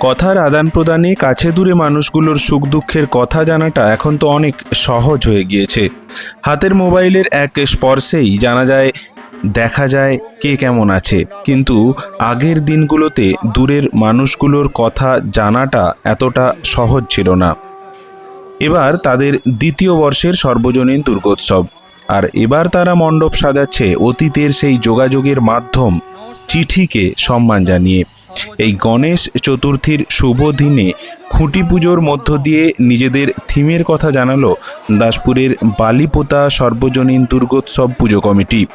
কথার আদান প্রদানে কাছে দূরে মানুষগুলোর সুখ দুঃখের কথা জানাটা এখন তো অনেক সহজ হয়ে গিয়েছে। হাতের মোবাইলের এক স্পর্শেই জানা যায়, দেখা যায় কে কেমন আছে। কিন্তু আগের দিনগুলোতে দূরের মানুষগুলোর কথা জানাটা এতটা সহজ ছিল না। এবার তাদের দ্বিতীয় বর্ষের সর্বজনীন দুর্গোৎসব। আর এবার তারা মণ্ডপ সাজাচ্ছে অতীতের সেই যোগাযোগের মাধ্যম, চিঠিকে সম্মান জানিয়ে। এই গণেশ চতুর্থীর শুভ দিনে খুঁটি পুজোর মধ্য দিয়ে নিজেদের থিমের কথা জানালো দাসপুরের বালিপোতা সর্বজনীন দুর্গোৎসব পুজো কমিটি।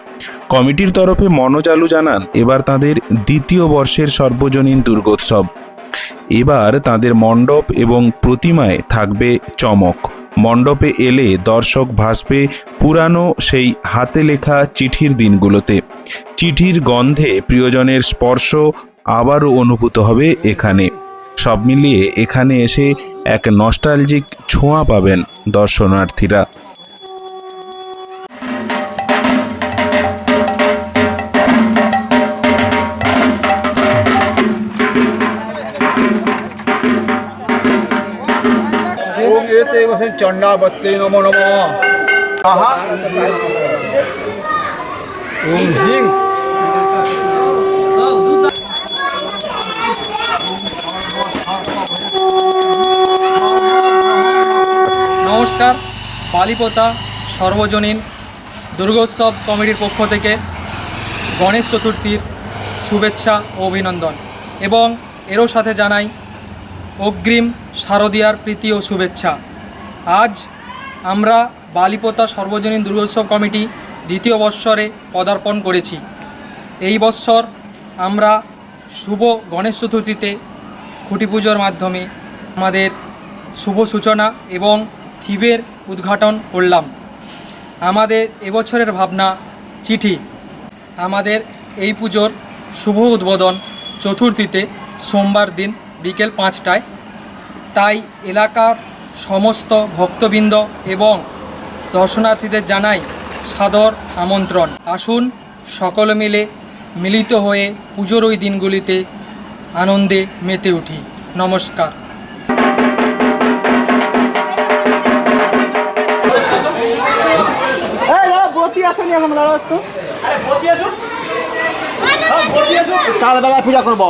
কমিটির তরফে মনোজ আলু জানান, এবার তাদের দ্বিতীয় বর্ষের সর্বজনীন দুর্গোৎসব। এবার তাদের মণ্ডপ এবং প্রতিমায় থাকবে চমক। মণ্ডপে এলে দর্শক ভাসবে পুরানো সেই হাতে লেখা চিঠির দিনগুলোতে। চিঠির গন্ধে প্রিয়জনের স্পর্শ আবারও অনুভূত হবে এখানে। সব মিলিয়ে এখানে এসে এক নস্টালজিক ছোঁয়া পাবেন দর্শনার্থীরা। চণ্ডাবত্তে নমো নম নমস্কার বালিপোতা সর্বজনীন দুর্গোৎসব কমিটির পক্ষ থেকে গণেশ চতুর্থীর শুভেচ্ছা ও অভিনন্দন এবং এরও সাথে জানাই অগ্রিম শারদীয়ার প্রীতি ও শুভেচ্ছা। আজ আমরা বালিপোতা সর্বজনীন দুর্গোৎসব কমিটি দ্বিতীয় বৎসরে পদার্পণ করেছি। এই বৎসর আমরা শুভ গণেশ চতুর্থীতে খুঁটি পুজোর মাধ্যমে আমাদের শুভ সূচনা এবং থিবের উদ্ঘাটন করলাম। আমাদের এবছরের ভাবনা চিঠি। আমাদের এই পুজোর শুভ উদ্বোধন চতুর্থীতে সোমবার দিন বিকেল পাঁচটায়। তাই এলাকার সমস্ত ভক্তবৃন্দ এবং দর্শনার্থীদের জানাই সাদর আমন্ত্রণ। আসুন সকলে মিলে মিলিত হয়ে পুজোর ওই দিনগুলিতে আনন্দে মেতে উঠি। নমস্কার। আসেনি এখন দাঁড়া একটু। কাল বেলায় পূজা করব।